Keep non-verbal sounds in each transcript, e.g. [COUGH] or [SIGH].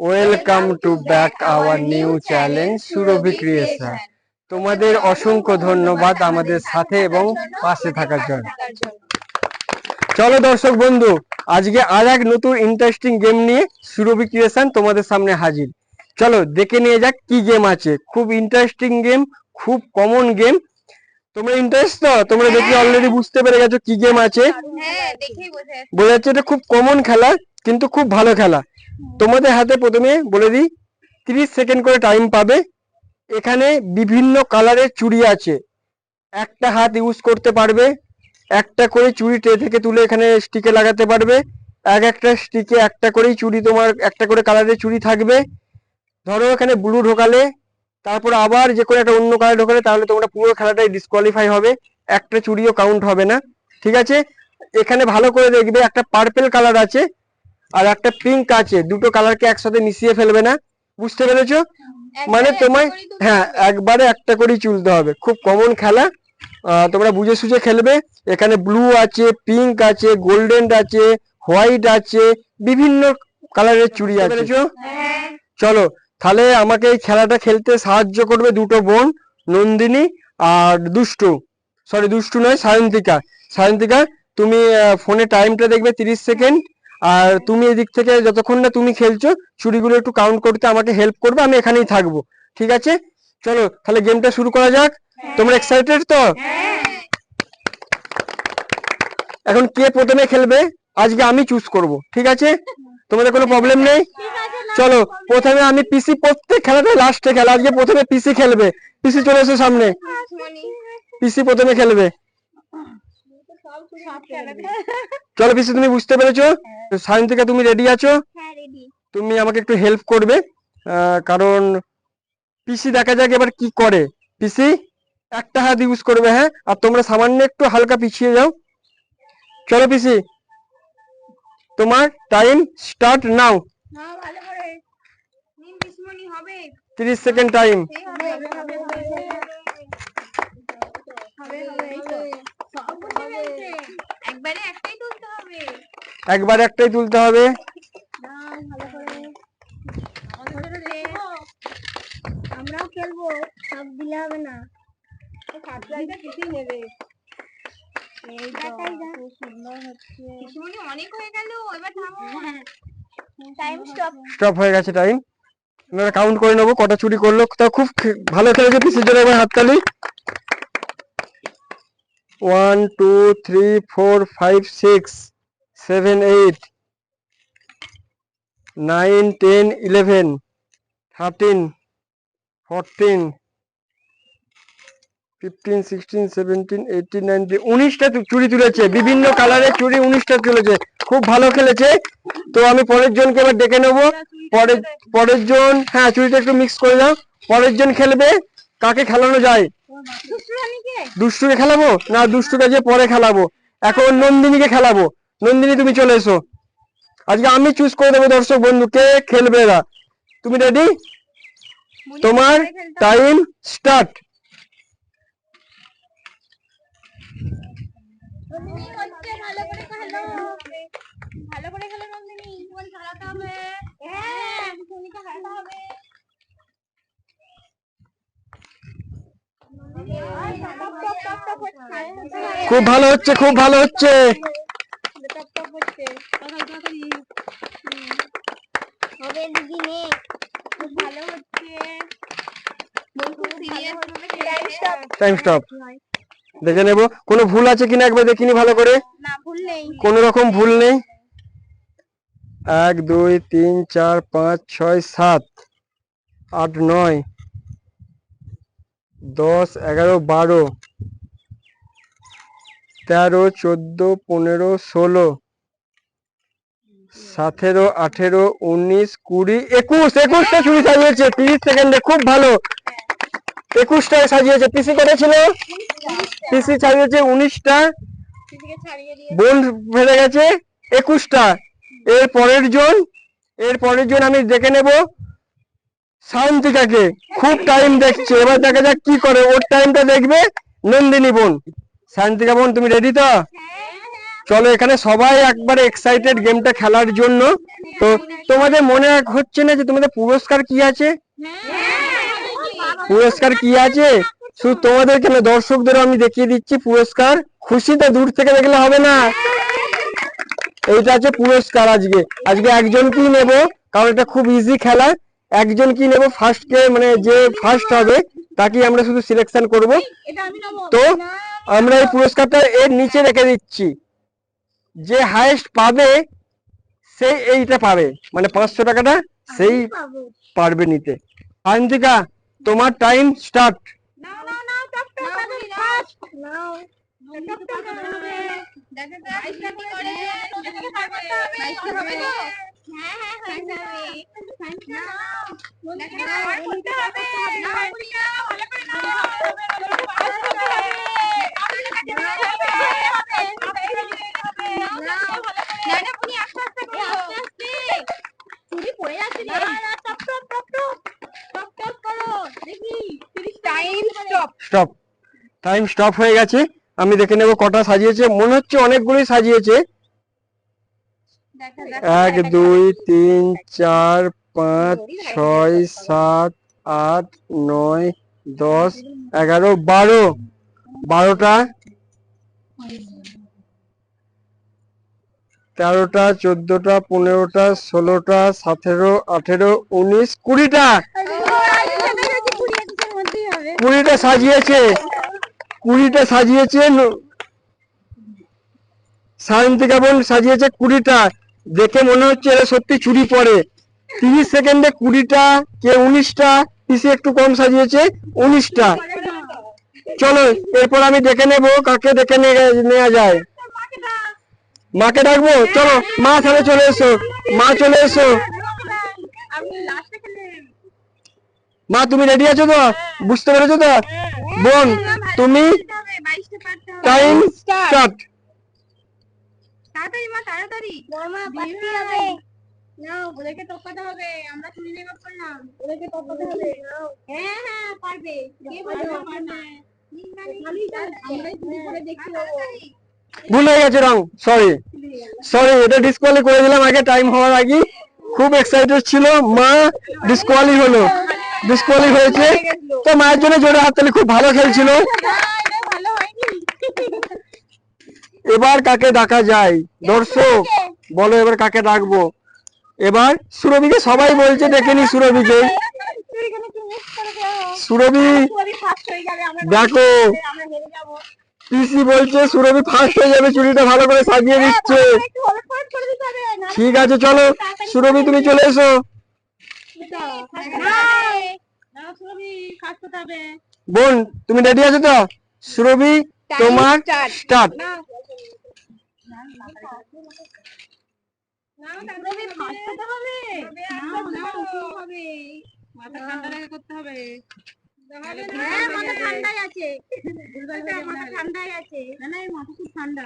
Welcome to back our new challenge Surabhi creation তোমাদের অসংখ্য ধন্যবাদ আমাদের সাথে এবং পাশে থাকার জন্য। চলো দর্শক বন্ধু আজকে আর এক নতুন ইন্টারেস্টিং গেম নিয়ে সুরভি ক্রিয়েশন তোমাদের সামনে হাজির। চলো দেখে নিয়ে যাক কি গেম আছে। খুব ইন্টারেস্টিং গেম খুব কমন গেম তোমরা ইন্টারেস্ট তো? তোমরা দেখি অলরেডি বুঝতে পেরে গেছো কি গেম আছে। হ্যাঁ। বোঝা যাচ্ছে এটা খুব কমন খেলা কিন্তু খুব ভালো খেলা। তোমাদের হাতে প্রথমে বলে দিই, তিরিশ সেকেন্ড করে টাইম পাবে। এখানে বিভিন্ন কালারের চুড়ি আছে। একটা হাত ইউজ করতে পারবে, একটা করে চুড়ি ট্রে থেকে তুলে এখানে স্টিকে লাগাতে পারবে। এক একটা স্টিকে একটা করেই চুড়ি তোমার, একটা করে কালারের চুড়ি থাকবে। ধরো এখানে ব্লু ঢোকালে, তারপর আবার যে কোনো একটা অন্য কালার ঢোকালে, তাহলে তোমরা পুরো খেলাটাই ডিসকোয়ালিফাই হবে। একটা চুড়িও কাউন্ট হবে না। ঠিক আছে? এখানে ভালো করে দেখবে, একটা পার্পেল কালার আছে। আর একটা পিঙ্ক আছে দুটো কালারকে একসাথে মিশিয়ে ফেলবে না? বুঝতে পেরেছ? মানে তোমায় হ্যাঁ একবারে একটা করেই চুলতে হবে। খুব কমন খেলা। তোমরা বুঝে সুঝে খেলবে। এখানে ব্লু আছে পিঙ্ক আছে গোল্ডেন আছে হোয়াইট আছে বিভিন্ন কালারের চুড়ি আছে। হ্যাঁ। চলো তাহলে আমাকে এই খেলাটা খেলতে সাহায্য করবে দুটো বোন নন্দিনী আর দুষ্টু। সরি দুষ্টু নয় সায়ন্তিকা। সায়ন্তিকা তুমি ফোনে টাইমটা দেখবে তিরিশ সেকেন্ড আর তুমি এদিক থেকে যতক্ষণ না তুমি খেলছো, চুড়িগুলো একটু কাউন্ট করতে আমাকে হেল্প করবে, আমি এখানেই থাকব। ঠিক আছে? চলো, তাহলে গেমটা শুরু করা যাক। তোমরা এক্সাইটেড তো? এখন কে প্রথমে খেলবে, আজকে আমি চুজ করব। ঠিক আছে? তোমাদের কোনো প্রবলেম নেই? চলো, প্রথমে আমি পিসি প্রত্যেক খেলাতে লাস্টে খেলা, আজকে প্রথমে পিসি খেলবে। পিসি চলে এসো সামনে। পিসি প্রথমে খেলবে। চলো পিসি তুমি বুঝতে পেরেছ? সায়ন্তিকা তুমি রেডি আছো? হ্যাঁ তুমি আমাকে একটু হেল্প করবে। কারণ পিসি দেখা যাক এবার কি করে। পিসি একটা হাত ইউজ করবে হ্যাঁ? আর তোমরা সামান্য একটু হালকা পিছিয়ে যাও। চলো পিসি তোমার টাইম স্টার্ট নাও তিরিশ সেকেন্ড টাইম একবারে একটাই তুলতে হবে। একবার একটাই তুলতে হবে। না ভালো করে। আমাদের দেখো আমরাও খেলব সব দিলে হবে না। নেবে। হয়ে স্টপ স্টপ হয়ে। গেছে টাইম আমরা কাউন্ট করে নেব কটা চুরি করল। তা খুব ভালো খেলেছে পিসির জন্য এবার হাততালি। One, two, three, four, five, six, seven, eight, nine, ten, eleven, thirteen, fourteen, fifteen, sixteen, seventeen, eighteen, nineteen, উনিশটা চুরি তুলেছে, বিভিন্ন কালারের চুরি উনিশটা তুলেছে, খুব ভালো খেলেছে। তো আমি পরের জনকে এবার ডেকে নেব। পরের পরের জন হ্যাঁ চুরিটা একটু মিক্স করে দাও পরের জন খেলবে, কাকে খেলানো যায়? দুষ্টুকে খেলাবো? না দুষ্টুকে যে পরে খেলাবো। এখন নন্দিনীকে খেলাবো। নন্দিনী তুমি চলে এসো। আজকে আমি চুজ করে দেবো দর্শক বন্ধু কে খেলবে এরা? তুমি রেডি তোমার টাইম স্টার্ট ভালো করে খেলো। নন্দিনী। খেলাতে হবে। হ্যাঁ খেলাতে হবে। খুব ভালো হচ্ছে, খুব ভালো হচ্ছে। স্টপ দেখে নেব। কোনো ভুল আছে কিনা একবার দেখিনি ভালো করে? কোনো রকম ভুল নেই? এক, দুই, তিন, চার, পাঁচ, ছয়, সাত, আট, নয়। দশ, এগারো, বারো, তেরো, চোদ্দ, পনেরো, ষোলো, সতেরো, আঠেরো, উনিশ, কুড়ি, একুশ, একুশটা চুরি সাজিয়েছে, তিরিশ সেকেন্ডে, খুব ভালো। একুশটায় সাজিয়েছে, পিসি করেছিল পিসি সাজিয়েছে উনিশটা। বোন ফেলে গেছে, একুশটা। এর পরের জন, এর পরের জন আমি দেখে নেব। শান্তিকাকে খুব টাইম দেখছে। এবার দেখা যাক কি করে। ওর টাইমটা দেখবে নন্দিনী বোন। শান্তিকা বোন, তুমি রেডি তো? চলো এখানে সবাই একবারে এক্সাইটেড গেমটা খেলার জন্য। তো তোমাদের মনে হচ্ছে না যে তোমাদের পুরস্কার কি আছে? পুরস্কার কি আছে? শুধু তোমাদের কেন দর্শকদের আমি দেখিয়ে দিচ্ছি পুরস্কার। খুশিতে দূর থেকে দেখলে হবে না। এইটা আছে পুরস্কার আজকে। আজকে একজনকেই নেব, কারণ এটা খুব ইজি খেলা। একজন কি নেব? ফার্স্ট কে মানে যে ফার্স্ট হবে তাকেই আমরা শুধু সিলেকশন করব। তো আমরা এই পুরস্কারটা এর নিচে রেখে দিচ্ছি। যে হাইয়েস্ট পাবে সে এইটা পাবে। মানে পাঁচশো টাকাটা সেই পারবে নিতে। আয়ন্তিকা তোমার টাইম স্টার্ট দেখো হ্যাঁ হ্যাঁ হয়ে যাবে স্টপ টাইম স্টপ হয়ে গেছে আমি দেখে নেব কটা সাজিয়েছে মনে হচ্ছে অনেকগুলোই সাজিয়েছে এক দুই তিন চার পাঁচ ছয় সাত আট নয় দশ এগারো বারো। বারোটা? তেরোটা চোদ্দটা পনেরোটা ষোলোটা সতেরো আঠেরো উনিশ কুড়িটা। কুড়িটা সাজিয়েছে। কুড়িটা সাজিয়েছে। সায়ন্তিকা বোন সাজিয়েছে কুড়িটা। দেখে মনে হচ্ছে এরা সত্যি চুরি পড়ে তিরিশ সেকেন্ডে কুড়িটা, কে উনিশটা, পিসি একটু কম সাজিয়েছে, উনিশটা। চলো, এরপর আমি দেখে নেব কাকে দেখে নেওয়া যায়। মাকে ডাকবো? চলো, মা তাহলে চলে এসো। মা চলে এসো। মা, তুমি রেডি আছো তো? বুঝতে পেরেছ তো? বোন, তুমি? Time start. তাড়াতাড়ি মা তাড়াতাড়ি। বর্মা পারতে হবে নাও ওদেরকে টপকাতে হবে আমরা চুরি নেমে পড়লাম ওদেরকে টপকাতে হবে। হ্যাঁ হ্যাঁ পারবে। কে বলবে পারবে ভুল হয়ে গেছে রং। সরি সরি এটা ডিসকোয়ালি করে দিলাম আগে টাইম হওয়ার আগে। খুব এক্সাইটেড ছিল মা ডিসকোয়ালি হলো। ডিসকোয়ালি হয়েছে। তো মায়ের জন্য জোরে হাততালি খুব ভালো খেলছিল। হয়নি এবার কাকে ডাকা যায়? দর্শক বলো এবার কাকে ডাকবো? এবার সুরভিকে সবাই বলছে ডেকে নি সুরভিকে। সুরভি দেখো পিসি বলছে সুরভি ফার্স্ট হয়ে যাবে চুরিটা ভালো করে সাজিয়ে দিচ্ছে। ঠিক আছে চলো সুরভি তুমি চলে এসো। বোন তুমি রেডি আছো তো? সুরভি তোমার স্টার্ট ঠান্ডায় আছে। ঠান্ডায় আছে। না না এই মাথা খুব ঠান্ডা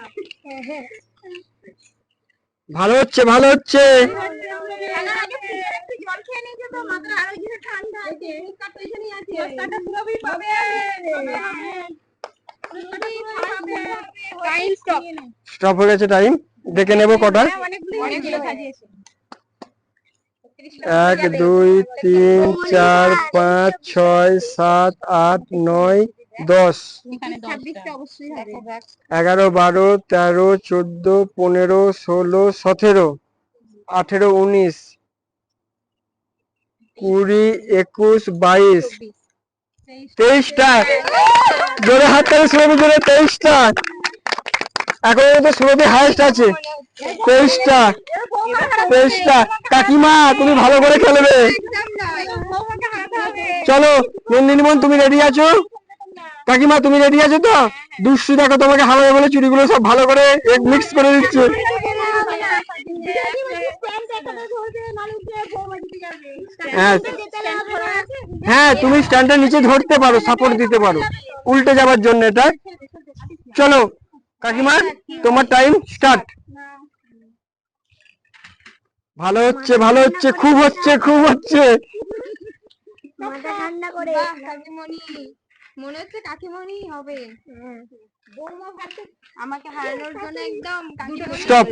ভালো হচ্ছে ভালো হচ্ছে। জল খেয়ে নিয়েছে তো মাথাটা আরও কিছু ঠান্ডা আছে। টাইম স্টপ স্টপ হয়ে গেছে টাইম দেখে নেব কটা। এক দুই তিন চার পাঁচ ছয় সাত আট নয় দশ। ছাব্বিশটা অবশ্যই হবে। এগারো বারো তেরো চোদ্দ পনেরো ষোলো সতেরো আঠেরো উনিশ কুড়ি একুশ বাইশ তেইশটা। জোরে হাত তালে সুরভি জোরে, তেইশটা। এখন তো সুরভি হাইস্ট আছে, তেইশটা। তেইশটা। কাকিমা, তুমি ভালো করে খেলবে। চলো নন্দিনীমন তুমি রেডি আছো? কাকিমা, তুমি রেডি আছো তো? দুষ্টু দেখো তোমাকে হারাবে বলে চুরিগুলো সব ভালো করে মিক্স করে দিচ্ছে। হ্যাঁ। হ্যাঁ তুমি স্ট্যান্ডের নিচে ধরতে পারো সাপোর্ট দিতে পারো। উল্টে যাবার জন্য এটা। চলো কাকিমা তোমার টাইম স্টার্ট ভালো হচ্ছে ভালো হচ্ছে খুব হচ্ছে খুব হচ্ছে। মাথা ঠান্ডা করে কাকিমণি মনে হচ্ছে কাকিমণি হবে বৌমা আমাকে হারানোর জন্য একদম কাকিমণি Stop.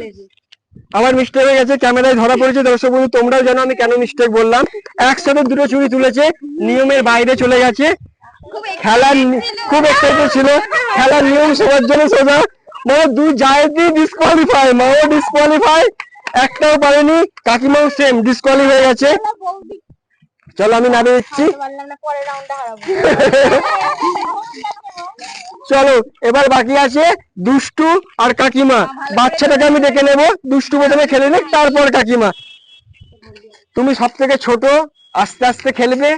আমার মিস্টেক হয়ে গেছে ক্যামেরায় ধরা পড়েছে দর্শক বন্ধু তোমরাও জানো আমি কেন মিস্টেক বললাম। একসাথে দুটো চুরি তুলেছে নিয়মের বাইরে চলে গেছে। খেলার খুব এক্সাইটেড ছিল। খেলার নিয়ম সবার জন্য সোজা। মানে দু জায়গাতেই ডিসকোয়ালিফাই মাও ডিসকোয়ালিফাই একটাও পারেনি। কাকিমাও সেম ডিসকোয়ালিফাই হয়ে গেছে। চলো আমি নামিয়ে দিচ্ছি। চলো এবার বাকি আছে দুষ্টু আর কাকিমা। বাচ্চাটাকে আমি ডেকে নেব। দুষ্টু প্রথমে খেলে নিক তারপর কাকিমা। তুমি সব থেকে ছোট আস্তে আস্তে খেলবে।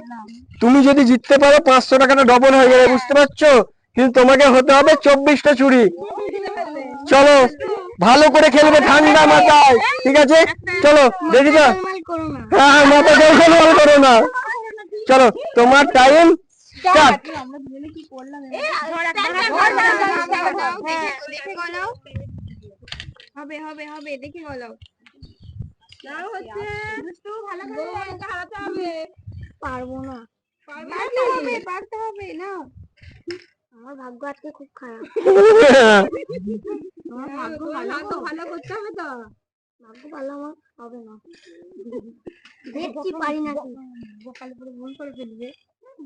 তুমি যদি জিততে পারো পাঁচশো টাকাটা ডবল হয়ে যাবে বুঝতে পারছ? কিন্তু তোমাকে হতে হবে চব্বিশটা চুরি চলো ভালো করে খেলবে ঠান্ডা মাথায়। ঠিক আছে? চলো তো করো না হ্যাঁ হ্যাঁ মাথা করো না চলো তোমার টাইম স্টার্ট আমরা দুজনে কি করলাম দেখে গলাও হবে হবে হবে দেখে গলাও পারব না পারতে হবে পারতে হবে না আমার ভাগ্য আজকে খুব খারাপ আমার ভাগ্য ভালো ভালো করতে হবে তো ভাগ্য ভালো আমার হবে না। [LAUGHS] দেখছি পারি না। বকালে পরে ভুল করে ফেলবে।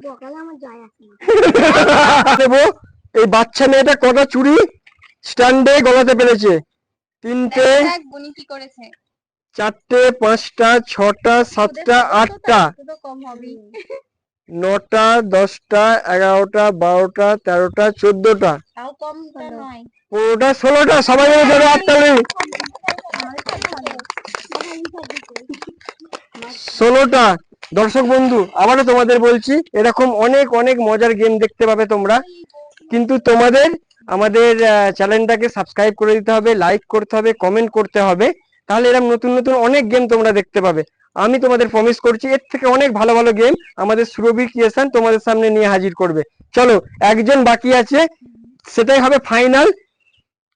বকালে আমার যায় আসে না। [LAUGHS] এই বাচ্চা মেয়েটা কটা চুড়ি স্ট্যান্ডে গলাতে পেরেছে। তিনটে কি করেছে। চারটে পাঁচটা ছটা সাতটা আটটা। তো কম হবে? [LAUGHS] নটা দশটা এগারোটা বারোটা তেরোটা চোদ্দটা। তাও কম তো নয়। পনেরোটা ষোলোটা সবাই নেই ষোলোটা। দর্শক বন্ধু, আবারও তোমাদের বলছি, এরকম অনেক অনেক মজার গেম দেখতে পাবে তোমরা। কিন্তু তোমাদের, আমাদের চ্যানেলটাকে সাবস্ক্রাইব করে দিতে হবে লাইক করতে হবে কমেন্ট করতে হবে। তাহলে এরকম নতুন নতুন অনেক গেম তোমরা দেখতে পাবে। আমি তোমাদের প্রমিস করছি, এর থেকে অনেক ভালো ভালো গেম আমাদের সুরভি ক্রিয়েশন তোমাদের সামনে নিয়ে হাজির করবে। চলো, একজন বাকি আছে, সেটাই হবে ফাইনাল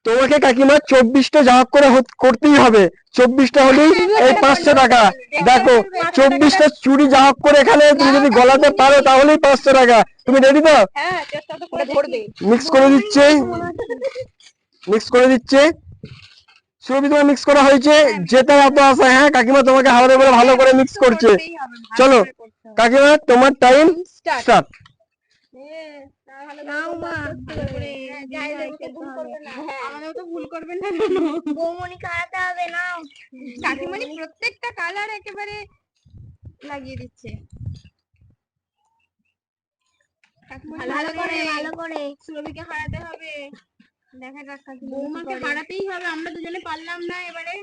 তোমাকে কাকিমা চব্বিশটা হোক করে করতেই হবে। চব্বিশটা হলেই এই পাঁচশো টাকা। দেখো চব্বিশটা চুরি হোক করে এখানে তুমি যদি গলাতে পারো তাহলেই পাঁচশো টাকা। তুমি রেডি তো? হ্যাঁ চেষ্টা তো করে মিক্স দিচ্ছে। মিক্স করে দিচ্ছে। সুরভি তোমার মিক্স করা হয়েছে। যেটা এত আশা হ্যাঁ কাকিমা তোমাকে হারাবে বলে ভালো করে মিক্স করছে। চলো কাকিমা তোমার টাইম স্টার্ট ভুল করবেন না বৌমনিকে হারাতে হবে না। কাকিমণি প্রত্যেকটা কালার একেবারে লাগিয়ে দিচ্ছে। ভালো করে ভালো করে। সুরভিকে হারাতে হবে। দেখা যাক বৌমাকে হারাতেই হবে আমরা দুজনে পারলাম না এবারে।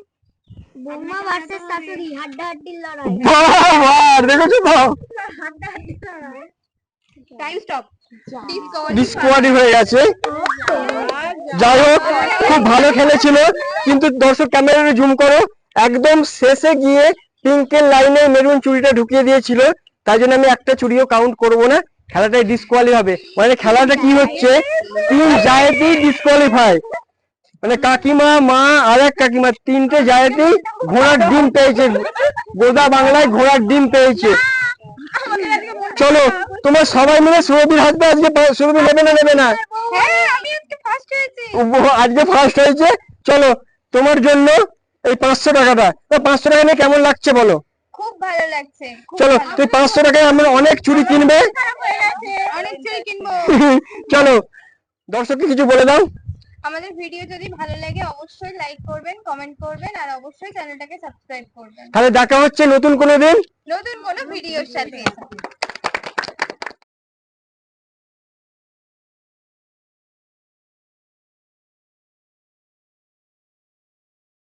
বৌমা ভার্সেস শাশুড়ি হাড্ডা হাড্ডির লড়াই দেখেছ তো? হাড্ডা হাড্ডির লড়াই। টাইম স্টপ ডিসকোয়ারি হয়ে গেছে। যাই হোক খুব ভালো খেলেছিল। কিন্তু দর্শক ক্যামেরা জুম করো একদম শেষে গিয়ে পিঙ্কের লাইনে মেরুন চুড়িটা ঢুকিয়ে দিয়েছিল। তাই জন্য আমি একটা চুড়িও কাউন্ট করব না। খেলাটাই ডিসকোয়ালি হবে। মানে খেলাটা কি হচ্ছে? তিন জায়গাতেই ডিসকোয়ালিফাই মানে কাকিমা মা আর এক কাকিমা তিনটে জায়গাতেই ঘোড়ার ডিম পেয়েছে। গোদা বাংলায় ঘোড়ার ডিম পেয়েছে। চলো তোমার সবাই মিলে সুরভির হাতটা আজকে সুরভি নেবে না নেবে না। হ্যাঁ আমি আজকে ফার্স্ট হয়েছি। চলো তোমার জন্য এই পাঁচশো টাকাটা পাঁচশো টাকা নিয়ে কেমন লাগছে বলো? খুব ভালো লাগছে চলো তুই পাঁচশো টাকায় আমরা অনেক চুড়ি কিনবে। অনেক চুরি কিনবো। [LAUGHS] চলো দর্শককে কিছু বলে দাও। আমাদের ভিডিও যদি ভালো লাগে অবশ্যই লাইক করবেন কমেন্ট করবেন আর অবশ্যই চ্যানেলটাকে সাবস্ক্রাইব করবেন। তাহলে দেখা হচ্ছে নতুন কোনো দিন। নতুন কোনো ভিডিওর সাথে।